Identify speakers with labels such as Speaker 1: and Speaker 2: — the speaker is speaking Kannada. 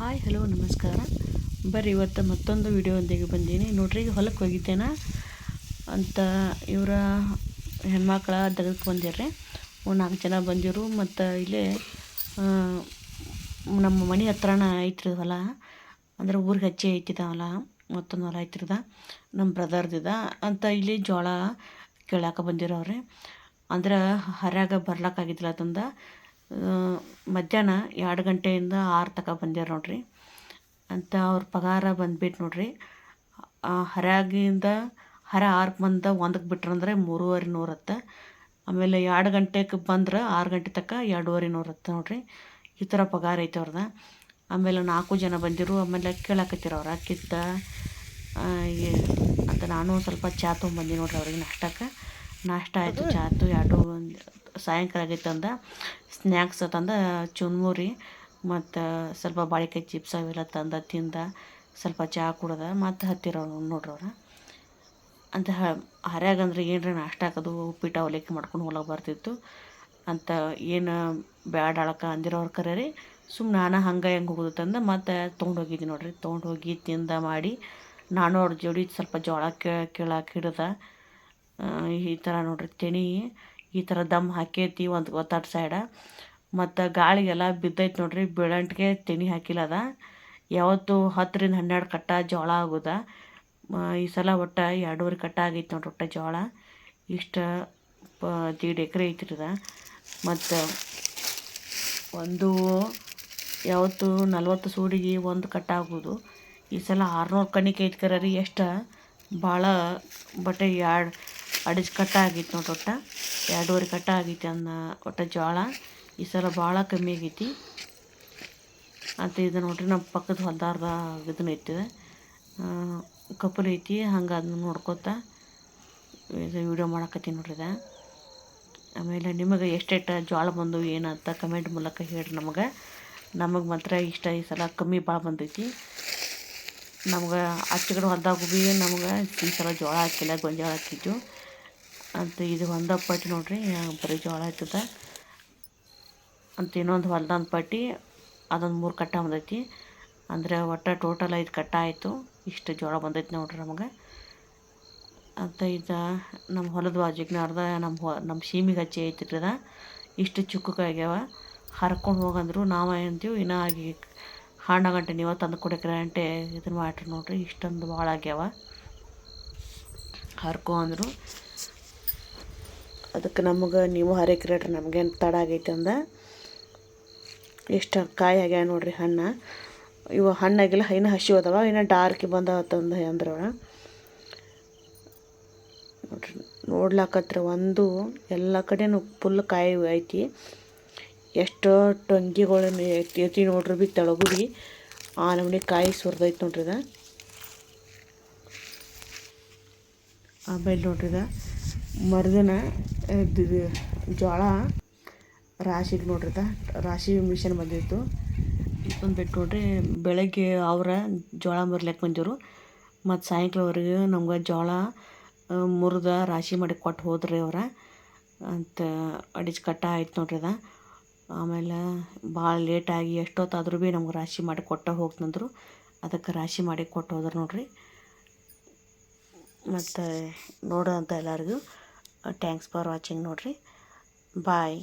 Speaker 1: ಹಾಯ್, ಹಲೋ, ನಮಸ್ಕಾರ. ಬರ್ರಿ, ಇವತ್ತು ಮತ್ತೊಂದು ವಿಡಿಯೋದೊಂದಿಗೆ ಬಂದೀನಿ. ನೋಡ್ರಿ, ಈಗ ಹೊಲಕ್ಕೆ ಹೋಗಿದ್ದೇನ? ಅಂತ ಇವರ ಹೆಣ್ಮಕ್ಳ ತೆಗೆದುಕೊಂಡು ಬಂದಿರ್ರಿ. ನಾಲ್ಕು ಜನ ಬಂದಿರು. ಮತ್ತು ಇಲ್ಲೇ ನಮ್ಮ ಮನೆ ಹತ್ರನ ಐತ್ರಿ ಹೊಲ. ಅಂದ್ರೆ ಊರಿಗೆ ಹಚ್ಚಿ ಐತಿದ ಮತ್ತೊಂದು ಹೊಲ ಐತ್ರಿದ. ನಮ್ಮ ಬ್ರದರ್ದಿದ ಅಂತ ಇಲ್ಲಿ ಜೋಳ ಕೇಳಾಕ ರೀ ಅಂದ್ರೆ ಹರ್ಯಾಗ ಬರ್ಲಾಕಾಗಿದ್ದಿಲ್ಲ ತಂದ. ಮಧ್ಯಾಹ್ನ ಎರಡು ಗಂಟೆಯಿಂದ ಆರು ತನಕ ಬಂದ್ಯಾರ ನೋಡಿರಿ. ಅಂತ ಅವ್ರ ಪಗಾರ ಬಂದ್ಬಿಟ್ಟು ನೋಡ್ರಿ. ಹರಾಗಿಂದ ಹರ ಆರಕ್ಕೆ ಬಂದ ಒಂದಕ್ಕೆ ಬಿಟ್ರಂದ್ರೆ ಮೂರುವರೆ ನೂರು ಹತ್ತು ಆಮೇಲೆ ಎರಡು ಗಂಟೆಗೆ ಬಂದ್ರೆ ಆರು ಗಂಟೆ ತನಕ ಎರಡೂವರೆ ನೂರು ಹತ್ತು ನೋಡ್ರಿ. ಈ ಥರ ಪಗಾರ ಐತೆ ಅವ್ರದ. ಆಮೇಲೆ ನಾಲ್ಕು ಜನ ಬಂದಿರು. ಆಮೇಲೆ ಕೇಳಾಕತ್ತಿರ ಅವ್ರ ಕಿತ್ತ ಅಂತ ನಾನು ಸ್ವಲ್ಪ ಚಾ ತೊಗೊಂಬಂದಿ ನೋಡ್ರಿ ಅವ್ರಿಗೆ ನಾಷ್ಟಕ್ಕೆ. ನಾಷ್ಟ ಆಯಿತು ಚಾತು ಆಯ್ತು ಎರಡು ಒಂದು ಸಾಯಂಕಾಲ ಆಗೈತಂದ ಸ್ನ್ಯಾಕ್ಸ್ ತಂದ, ಚುನ್ಮುರಿ, ಮತ್ತು ಸ್ವಲ್ಪ ಬಾಳೆಕಾಯಿ ಚಿಪ್ಸ್ ಅವೆಲ್ಲ ತಂದ, ತಿಂದ, ಸ್ವಲ್ಪ ಚಹಾ ಕುಡ್ದ, ಮತ್ತು ಹತ್ತಿರ ನೋಡ್ರಿ ಅವ್ರು. ಅಂತ ಹರ್ಯಾಗಂದ್ರೆ ಏನ್ರ ನಾಷ್ಟ ಹಾಕೋದು, ಉಪ್ಪಿಟ್ಟು ಅವಲಕ್ಕಿ ಮಾಡ್ಕೊಂಡು ಹೊಲಕ್ಕೆ ಬರ್ತಿತ್ತು. ಅಂತ ಏನು ಬ್ಯಾಡ ಅಳಕ ಅಂದಿರೋರು ಕರೆ ರೀ ಸುಮ್ಮನೆ ನಾನು ಹಂಗೆ ಹೆಂಗೆ ಹೋಗೋದು ತಂದು, ಮತ್ತು ತೊಗೊಂಡು ಹೋಗಿದ್ದೆ ನೋಡ್ರಿ. ತೊಗೊಂಡು ಹೋಗಿ ತಿಂದ ಮಾಡಿ, ನಾನು ಅವ್ರ ಜೋಡಿ ಸ್ವಲ್ಪ ಜೋಳ ಕೇಳಕ್ಕೆ ಹಿಡ್ದ. ಈ ಥರ ನೋಡ್ರಿ ತೆನಿ. ಈ ಥರ ದಮ್ ಹಾಕೈತಿ ಒಂದು ಒತ್ತಡ ಸೈಡ ಮತ್ತು ಗಾಳಿಗೆಲ್ಲ ಬಿದ್ದೈತೆ ನೋಡ್ರಿ, ಬೆಳಂಟಿಗೆ ತೆನಿ ಹಾಕಿಲ್ಲ ಅದ. ಯಾವತ್ತು ಹತ್ತರಿಂದ ಹನ್ನೆರಡು ಕಟ್ಟ ಜೋಳ ಆಗೋದ. ಈ ಸಲ ಒಟ್ಟು ಎರಡೂವರೆ ಕಟ್ಟ ಆಗೈತೆ ನೋಡ್ರಿ ಒಟ್ಟು ಜೋಳ. ಇಷ್ಟು, ಪ, ದೀಡ್ ಎಕರೆ ಐತ್ರಿದ ಮತ್ತು ಒಂದು, ಯಾವತ್ತು ನಲ್ವತ್ತು ಸೂಡಿಗೆ ಒಂದು ಕಟ್ಟ ಆಗೋದು. ಈ ಸಲ ಆರುನೂರು ಕಣಿಕೆ ಐತೆ ಕರೀ ಎಷ್ಟು? ಭಾಳ ಬಟ್ಟೆ ಎರಡು ಅಡಿಜ್ ಕಟ್ಟ ಆಗೈತೆ ನೋಡಿ ಒಟ್ಟು. ಎರಡೂವರೆ ಕಟ್ಟ ಆಗೈತೆ ಅನ್ನ ಒಟ್ಟು ಜೋಳ. ಈ ಸಲ ಭಾಳ ಕಮ್ಮಿ ಆಗೈತಿ. ಅಂತ ಇದು ನೋಡ್ರಿ ನಮ್ಮ ಪಕ್ಕದ ಹೊಲ್ದಾರ್ದ ಇದನ್ನು ಐತಿದೆ ಕಪಲ್ ಐತಿ, ಹಂಗೆ ಅದನ್ನ ನೋಡ್ಕೋತ ಇದು ವಿಡಿಯೋ ಮಾಡಕತ್ತೀನಿ ನೋಡ್ರಿ ಇದು ಆಮೇಲೆ ನಿಮಗೆ ಎಷ್ಟೆಷ್ಟು ಜೋಳ ಬಂದು ಏನಂತ ಕಮೆಂಟ್ ಮೂಲಕ ಹೇಳಿ ನಮಗೆ. ನಮಗೆ ಮಾತ್ರ ಇಷ್ಟ ಈ ಸಲ ಕಮ್ಮಿ ಭಾಳ ಬಂದೈತಿ. ನಮ್ಗೆ ಅಚ್ಚಗಡೆ ಹೊಲ್ದಾಗ ಭೀ ನಮ್ಗೆ ಈ ಸಲ ಜೋಳ ಹಾಕಿಲ್ಲ, ಗೊಂಜಾಳ ಹಾಕಿದ್ದು ಅಂತ ಇದು ಒಂದು ಪಟ್ಟಿ ನೋಡ್ರಿ, ಬರೀ ಜೋಳ ಆಯ್ತದ ಅಂತ ಇನ್ನೊಂದು ಹೊಲ್ದೊಂದು ಪಟ್ಟಿ, ಅದೊಂದು ಮೂರು ಕಟ್ಟ ಬಂದೈತಿ. ಅಂದರೆ ಒಟ್ಟು ಟೋಟಲ್ ಐದು ಕಟ್ಟ ಆಯಿತು. ಇಷ್ಟು ಜೋಳ ಬಂದೈತಿ ನೋಡ್ರಿ ನಮಗೆ. ಅಂತ ಇದು ನಮ್ಮ ಹೊಲದ ಬಾಜಿಗ್ನವ್ರ್ದ ನಮ್ಮ ಹೊ ನಮ್ಮ ಸೀಮಿಗೆ ಹಚ್ಚಿ ಐತಿರ್ತದ ಇಷ್ಟು ಚುಕ್ಕಾಗ್ಯಾವ ಹರ್ಕೊಂಡು ಹೋಗಂದ್ರು ನಾವು ಅಂತೀವಿ, ಇನ್ನೂ ಆಗಿ ಹಣ್ಣು ಗಂಟೆ ನೀವು ತಂದು ಕೊಡಕ್ರೆ ಗಂಟೆ ಇದನ್ನು ಮಾಡ್ರಿ ನೋಡ್ರಿ, ಇಷ್ಟೊಂದು ಭಾಳ ಆಗ್ಯಾವ. ಹರ್ಕೊ ಅಂದರು. ಅದಕ್ಕೆ ನಮಗೆ ನೀವು ಹರಕ್ರಿ ನಮಗೇನು ತಡ ಆಗೈತೆ ಅಂದ. ಎಷ್ಟು ಕಾಯಿ ಆಗ್ಯಾವ ನೋಡ್ರಿ ಹಣ್ಣು. ಇವು ಹಣ್ಣಾಗಿಲ್ಲ, ಇನ್ನೂ ಹಸಿ ಹೋದವ ಇನ್ನು ಡಾರ್ಕಿ ಬಂದವತ್ತಂದು ತಂದು ಅಂದ್ರೆ. ನೋಡ್ರಿ, ನೋಡ್ಲಾಕತ್ರ ಒಂದು ಎಲ್ಲ ಕಡೆನೂ ಫುಲ್ ಕಾಯಿ ಐತಿ. ಎಷ್ಟೋ ಟೊಂಗಿಗಳನ್ನ ಐತಿ ನೋಡ್ರಿ ಬಿ ತೆಳಗು ಬಿ ಆ ನಮ್ನಿ ಕಾಯಿ ಸುರಿದೈತೆ ನೋಡ್ರಿ ಆಮೇಲೆ ನೋಡ್ರಿ ಇದು. ಮರುದಿನ ಜೋಳ ರಾಶಿಗೆ ನೋಡ್ರಿ ಇದು ರಾಶಿ ಮಿಷನ್ ಬಂದಿತ್ತು. ಒಂದು ಬಿಟ್ಟು ನೋಡ್ರಿ, ಬೆಳಗ್ಗೆ ಅವರ ಜೋಳ ಮರ್ಲಿಕ್ಕೆ ಬಂದಿರು. ಮತ್ತು ಸಾಯಂಕಾಲವರೆಗೆ ನಮ್ಗೆ ಜೋಳ ಮುರಿದ ರಾಶಿ ಮಾಡಿ ಕೊಟ್ಟು ಹೋದ್ರಿ ಅವ್ರ. ಅಂತ ಅಡಿಜ್ ಕಟ್ಟ ಆಯ್ತು ನೋಡ್ರಿ ಅದ. ಆಮೇಲೆ ಭಾಳ ಲೇಟಾಗಿ ಎಷ್ಟೊತ್ತಾದ್ರೂ ಭೀ ನಮ್ಗೆ ರಾಶಿ ಮಾಡಿ ಕೊಟ್ಟ ಹೋಗ್ತಂದ್ರು. ಅದಕ್ಕೆ ರಾಶಿ ಮಾಡಿ ಕೊಟ್ಟು ಹೋದ್ರು ನೋಡ್ರಿ. ಮತ್ತು ನೋಡೋಂಥ ಎಲ್ಲರಿಗೂ. ಥ್ಯಾಂಕ್ಸ್ ಫಾರ್ ವಾಚಿಂಗ್ ನೋಡ್ರಿ ಬಾಯ್